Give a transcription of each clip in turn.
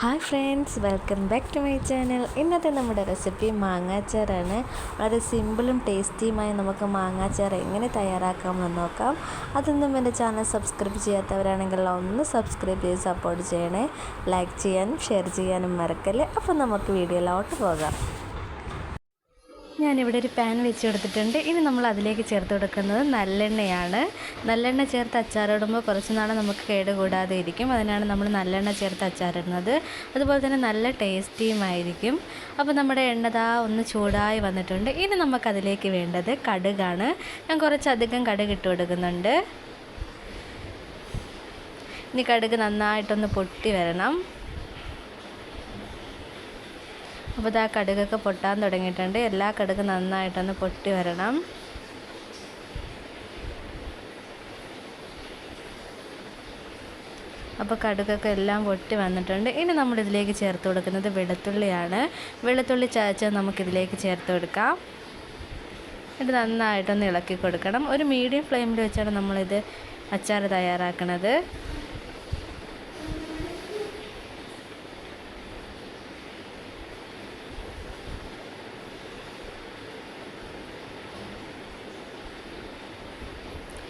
Hi friends welcome back to my channel ഇന്നത്തെ നമ്മുടെ recipe മാങ്ങാച്ചാറാണ്. വളരെ സിമ്പിളും ടേസ്റ്റിയുമായി നമുക്ക് മാങ്ങാച്ചാർ എങ്ങനെ തയ്യാറാക്കാമെന്ന് നോക്കാം. അതൊന്നും എന്റെ ചാനൽ സബ്സ്ക്രൈബ് ചെയ്യാത്തവരാണെങ്കിൽ ഒന്ന് സബ്സ്ക്രൈബ് ചെയ്ത് സപ്പോർട്ട് ചെയ്യണേ. ലൈക്ക് ചെയ്യാനും ഷെയർ ചെയ്യാനും മറക്കല്ലേ. അപ്പോൾ നമുക്ക് വീഡിയോയിലോട്ട് പോകാം. ഞാനിവിടെ ഒരു പാൻ വെച്ച് കൊടുത്തിട്ടുണ്ട്. ഇനി നമ്മൾ അതിലേക്ക് ചേർത്ത് കൊടുക്കുന്നത് നല്ലെണ്ണയാണ്. നല്ലെണ്ണ ചേർത്ത് അച്ചാറിടുമ്പോൾ കുറച്ച് നാൾ നമുക്ക് കേടുകൂടാതെ ഇരിക്കും. അതിനാണ് നമ്മൾ നല്ലെണ്ണ ചേർത്ത് അച്ചാറിടുന്നത്. അതുപോലെ തന്നെ നല്ല ടേസ്റ്റിയുമായിരിക്കും അപ്പോൾ നമ്മുടെ എണ്ണതാ ഒന്ന് ചൂടായി വന്നിട്ടുണ്ട്. ഇനി നമുക്കതിലേക്ക് വേണ്ടത് കടുകാണ്. ഞാൻ കുറച്ചധികം കടുക് ഇട്ട് കൊടുക്കുന്നുണ്ട്. ഇനി കടുക് നന്നായിട്ടൊന്ന് പൊട്ടി വരണം. അപ്പോൾ ഇതാ കടുകൊക്കെ പൊട്ടാൻ തുടങ്ങിയിട്ടുണ്ട്. എല്ലാ കടുക് നന്നായിട്ടൊന്ന് പൊട്ടി വരണം. അപ്പോൾ കടുകൊക്കെ എല്ലാം പൊട്ടി വന്നിട്ടുണ്ട്. ഇനി നമ്മൾ ഇതിലേക്ക് ചേർത്ത് കൊടുക്കുന്നത് വെളുത്തുള്ളിയാണ്. വെളുത്തുള്ളി ചതച്ച നമുക്കിതിലേക്ക് ചേർത്ത് കൊടുക്കാം. ഇത് നന്നായിട്ടൊന്ന് ഇളക്കി കൊടുക്കണം. ഒരു മീഡിയം ഫ്ലെയിമിൽ വെച്ചാണ് നമ്മളിത് അച്ചാർ തയ്യാറാക്കുന്നത്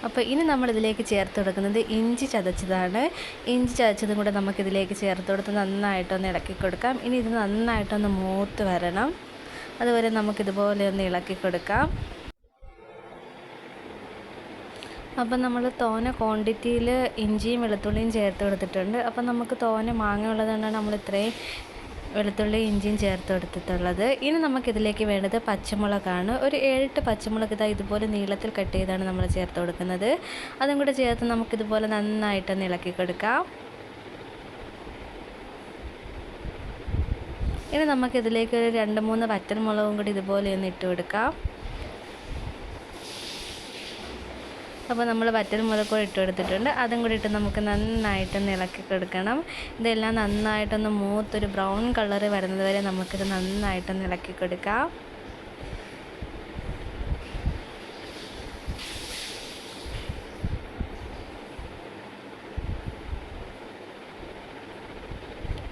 അപ്പോൾ ഇനി നമ്മളിതിലേക്ക് ചേർത്ത് കൊടുക്കുന്നത് ഇഞ്ചി ചതച്ചതാണ്. ഇഞ്ചി ചതച്ചതും കൂടെ നമുക്കിതിലേക്ക് ചേർത്ത് കൊടുത്ത് നന്നായിട്ടൊന്ന് ഇളക്കി കൊടുക്കാം. ഇനി ഇത് നന്നായിട്ടൊന്ന് മൂത്ത് വരണം. അതുവരെ നമുക്കിതുപോലെ ഒന്ന് ഇളക്കി കൊടുക്കാം. അപ്പം നമ്മൾ തോന ക്വാണ്ടിറ്റിയിൽ ഇഞ്ചിയും വെളുത്തുള്ളിയും ചേർത്ത് കൊടുത്തിട്ടുണ്ട്. അപ്പം നമുക്ക് തോന മാങ്ങ ഉള്ളതുകൊണ്ടാണ് നമ്മൾ ഇത്രയും വെളുത്തുള്ളി ഇഞ്ചിയും ചേർത്ത് കൊടുത്തിട്ടുള്ളത് ഇനി നമുക്കിതിലേക്ക് വേണ്ടത് പച്ചമുളകാണ്. ഒരു ഏഴെട്ട് പച്ചമുളക് ഇതാ ഇതുപോലെ നീളത്തിൽ കട്ട് ചെയ്താണ് നമ്മൾ ചേർത്ത് കൊടുക്കുന്നത്. അതും കൂടെ ചേർത്ത് നമുക്കിതുപോലെ നന്നായിട്ട് ഇളക്കി കൊടുക്കാം. ഇനി നമുക്കിതിലേക്ക് ഒരു രണ്ട് മൂന്ന് വറ്റൽമുളകും കൂടി ഇതുപോലെ ഒന്ന് ഇട്ട് കൊടുക്കാം. അപ്പോൾ നമ്മൾ വറ്റൽ മുളക് കൂടി ഇട്ട് കൊടുത്തിട്ടുണ്ട്. അതും കൂടി ഇട്ട് നമുക്ക് നന്നായിട്ടൊന്ന് ഇളക്കി കൊടുക്കണം. ഇതെല്ലാം നന്നായിട്ടൊന്ന് മൂത്തൊരു ബ്രൗൺ കളർ വരുന്നത് വരെ നമുക്കിത് നന്നായിട്ടൊന്ന് ഇളക്കി കൊടുക്കാം.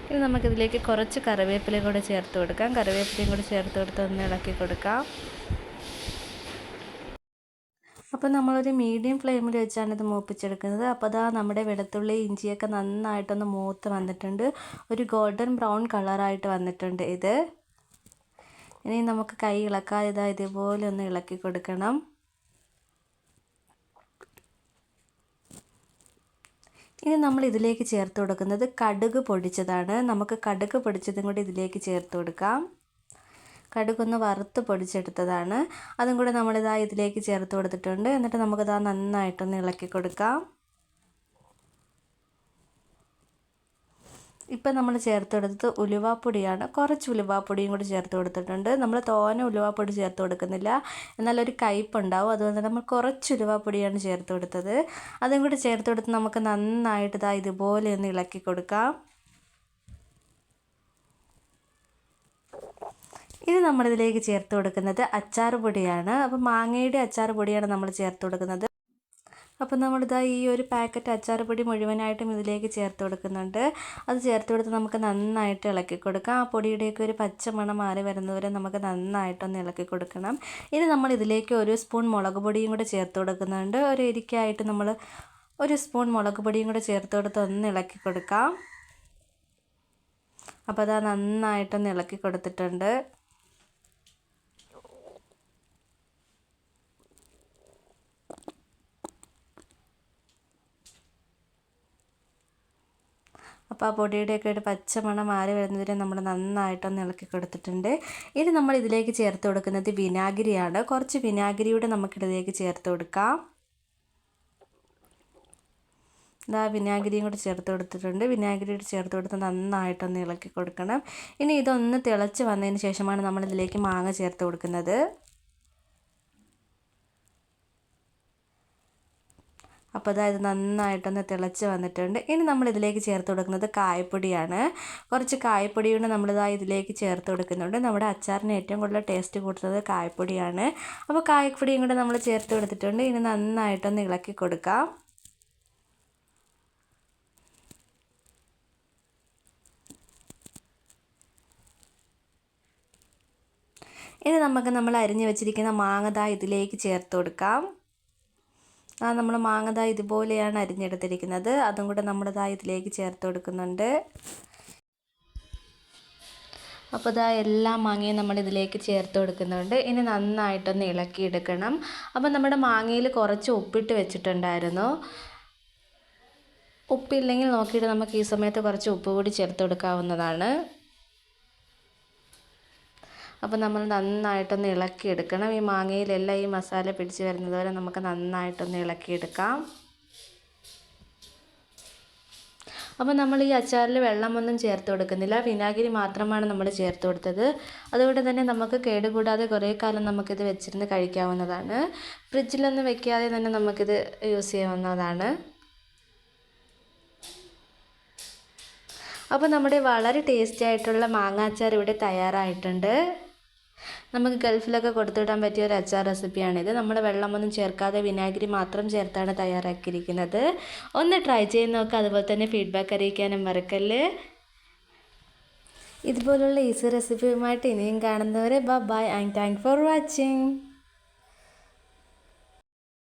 ഇനി നമുക്കിതിലേക്ക് കുറച്ച് കറിവേപ്പില കൂടെ ചേർത്ത് കൊടുക്കാം. കറിവേപ്പിലയും കൂടി ചേർത്ത് കൊടുത്ത് ഒന്ന് ഇളക്കി കൊടുക്കാം. അപ്പോൾ നമ്മളൊരു മീഡിയം ഫ്ലെയിമിൽ വെച്ചാണ് ഇത് മൂപ്പിച്ചെടുക്കുന്നത്. അപ്പോൾ അതാ നമ്മുടെ വെളുത്തുള്ളി ഇഞ്ചിയൊക്കെ നന്നായിട്ടൊന്ന് മൂത്ത് വന്നിട്ടുണ്ട്. ഒരു ഗോൾഡൻ ബ്രൗൺ കളറായിട്ട് വന്നിട്ടുണ്ട് ഇത്. ഇനി നമുക്ക് കൈ ഇളക്കാതെ ഇതാ ഇതുപോലെ ഒന്ന് ഇളക്കി കൊടുക്കണം. ഇനി നമ്മൾ ഇതിലേക്ക് ചേർത്ത് കൊടുക്കുന്നത് കടുക് പൊടിച്ചതാണ്. നമുക്ക് കടുക് പൊടിച്ചതും കൂടി ഇതിലേക്ക് ചേർത്ത് കൊടുക്കാം. കടുകൊന്ന് വറുത്ത് പൊടിച്ചെടുത്തതാണ്. അതും കൂടെ നമ്മളിതാ ഇതിലേക്ക് ചേർത്ത് കൊടുത്തിട്ടുണ്ട്. എന്നിട്ട് നമുക്കിതാ നന്നായിട്ടൊന്ന് ഇളക്കി കൊടുക്കാം. ഇപ്പം നമ്മൾ ചേർത്ത് കൊടുത്തത് ഉലുവാപ്പൊടിയാണ്. കുറച്ച് ഉലുവാപ്പൊടിയും കൂടി ചേർത്ത് കൊടുത്തിട്ടുണ്ട്. നമ്മൾ തോനെ ഉലുവാപ്പൊടി ചേർത്ത് കൊടുക്കുന്നില്ല. എന്നാൽ ഒരു കയ്പുണ്ടാവും. അതുകൊണ്ട് നമ്മൾ കുറച്ച് ഉലുവാപ്പൊടിയാണ് ചേർത്ത് കൊടുത്തത്. അതും കൂടി ചേർത്ത് കൊടുത്ത് നമുക്ക് നന്നായിട്ട് ഇതാ ഇതുപോലെ ഒന്ന് ഇളക്കി കൊടുക്കാം. ഇത് നമ്മളിതിലേക്ക് ചേർത്ത് കൊടുക്കുന്നത് അച്ചാർ പൊടിയാണ്. അപ്പോൾ മാങ്ങയുടെ അച്ചാർ പൊടിയാണ് നമ്മൾ ചേർത്ത് കൊടുക്കുന്നത്. അപ്പോൾ നമ്മളിതാ ഈ ഒരു പാക്കറ്റ് അച്ചാർ പൊടി മുഴുവനായിട്ടും ഇതിലേക്ക് ചേർത്ത് കൊടുക്കുന്നുണ്ട്. അത് ചേർത്ത് കൊടുത്ത് നമുക്ക് നന്നായിട്ട് ഇളക്കി കൊടുക്കാം. ആ പൊടിയുടെയൊക്കെ ഒരു പച്ച മണം മാറി വരുന്നവരെ നമുക്ക് നന്നായിട്ടൊന്ന് ഇളക്കി കൊടുക്കണം. ഇനി നമ്മൾ ഇതിലേക്ക് ഒരു സ്പൂൺ മുളക് പൊടിയും കൂടെ ചേർത്ത് കൊടുക്കുന്നുണ്ട്. ഒരു എരിക്കായിട്ട് നമ്മൾ ഒരു സ്പൂൺ മുളക് പൊടിയും കൂടെ ചേർത്ത് കൊടുത്ത് ഒന്ന് ഇളക്കി കൊടുക്കാം. അപ്പോൾ അതാ നന്നായിട്ടൊന്ന് ഇളക്കി കൊടുത്തിട്ടുണ്ട്. അപ്പോൾ ആ പൊടിയുടെയൊക്കെ ഒരു പച്ചമണം മാറി വരുന്നതിന് നമ്മൾ നന്നായിട്ടൊന്ന് ഇളക്കി കൊടുത്തിട്ടുണ്ട്. ഇനി നമ്മൾ ഇതിലേക്ക് ചേർത്ത് കൊടുക്കുന്നത് വിനാഗിരിയാണ്. കുറച്ച് വിനാഗിരിയുടെ നമുക്കിതിലേക്ക് ചേർത്ത് കൊടുക്കാം. ഇതാ വിനാഗിരിയും കൂടി ചേർത്ത് കൊടുത്തിട്ടുണ്ട്. വിനാഗിരി ചേർത്ത് കൊടുത്ത് നന്നായിട്ടൊന്ന് ഇളക്കി കൊടുക്കണം. ഇനി ഇതൊന്ന് തിളച്ച് വന്നതിന് ശേഷമാണ് നമ്മൾ ഇതിലേക്ക് മാങ്ങ ചേർത്ത് കൊടുക്കുന്നത്. അപ്പോൾ അതായത് നന്നായിട്ടൊന്ന് തിളച്ച് വന്നിട്ടുണ്ട്. ഇനി നമ്മൾ ഇതിലേക്ക് ചേർത്ത് കൊടുക്കുന്നത് കായപ്പൊടിയാണ്. കുറച്ച് കായപ്പൊടി കൊണ്ട് നമ്മളിതാ ഇതിലേക്ക് ചേർത്ത് കൊടുക്കുന്നുണ്ട്. നമ്മുടെ അച്ചാറിന് ഏറ്റവും കൂടുതൽ ടേസ്റ്റ് കൂട്ടുന്നത് കായപ്പൊടിയാണ്. അപ്പോൾ കായപ്പൊടിയും കൂടെ നമ്മൾ ചേർത്ത് കൊടുത്തിട്ടുണ്ട്. ഇനി നന്നായിട്ടൊന്ന് ഇളക്കി കൊടുക്കാം. ഇനി നമുക്ക് നമ്മൾ അരിഞ്ഞു വെച്ചിരിക്കുന്ന മാങ്ങ ഇതിലേക്ക് ചേർത്ത് കൊടുക്കാം. ആ നമ്മൾ മാങ്ങ ഇതുപോലെയാണ് അരിഞ്ഞെടുത്തിരിക്കുന്നത്. അതും കൂടെ നമ്മുടെ ദാ ഇതിലേക്ക് ചേർത്ത് കൊടുക്കുന്നുണ്ട്. അപ്പോൾ ഇതാ എല്ലാ മാങ്ങയും നമ്മൾ ഇതിലേക്ക് ചേർത്ത് കൊടുക്കുന്നുണ്ട്. ഇനി നന്നായിട്ടൊന്ന് ഇളക്കിയെടുക്കണം. അപ്പോൾ നമ്മുടെ മാങ്ങയിൽ കുറച്ച് ഉപ്പിട്ട് വെച്ചിട്ടുണ്ടായിരുന്നു. ഉപ്പില്ലെങ്കിൽ നോക്കിയിട്ട് നമുക്ക് ഈ സമയത്ത് കുറച്ച് ഉപ്പ് കൂടി ചേർത്ത് കൊടുക്കാവുന്നതാണ്. അപ്പോൾ നമ്മൾ നന്നായിട്ടൊന്ന് ഇളക്കിയെടുക്കണം. ഈ മാങ്ങയിലെല്ലാം ഈ മസാല പിടിച്ച് വരുന്നത് വരെ നമുക്ക് നന്നായിട്ടൊന്ന് ഇളക്കിയെടുക്കാം. അപ്പോൾ നമ്മൾ ഈ അച്ചാറിൽ വെള്ളമൊന്നും ചേർത്ത് കൊടുക്കുന്നില്ല. വിനാഗിരി മാത്രമാണ് നമ്മൾ ചേർത്ത് കൊടുത്തത്. അതുകൊണ്ട് തന്നെ നമുക്ക് കേടുകൂടാതെ കുറേ കാലം നമുക്കിത് വെച്ചിരുന്ന് കഴിക്കാവുന്നതാണ്. ഫ്രിഡ്ജിലൊന്നും വെക്കാതെ തന്നെ നമുക്കിത് യൂസ് ചെയ്യാവുന്നതാണ്. അപ്പോൾ നമ്മുടെ വളരെ ടേസ്റ്റി ആയിട്ടുള്ള മാങ്ങാച്ചാർ ഇവിടെ തയ്യാറായിട്ടുണ്ട്. നമുക്ക് ഗൾഫിലൊക്കെ കൊടുത്തുവിടാൻ പറ്റിയ ഒരു അച്ചാർ റെസിപ്പിയാണിത്. നമ്മൾ വെള്ളമൊന്നും ചേർക്കാതെ വിനാഗിരി മാത്രം ചേർത്താണ് തയ്യാറാക്കിയിരിക്കുന്നത്. ഒന്ന് ട്രൈ ചെയ്ത് നോക്കുക അതുപോലെ തന്നെ ഫീഡ്ബാക്ക് അറിയിക്കാനും മറക്കല്ല്. ഇതുപോലുള്ള ഈസി റെസിപ്പിയുമായിട്ട് ഇനിയും കാണുന്നവരെ bye and thank for watching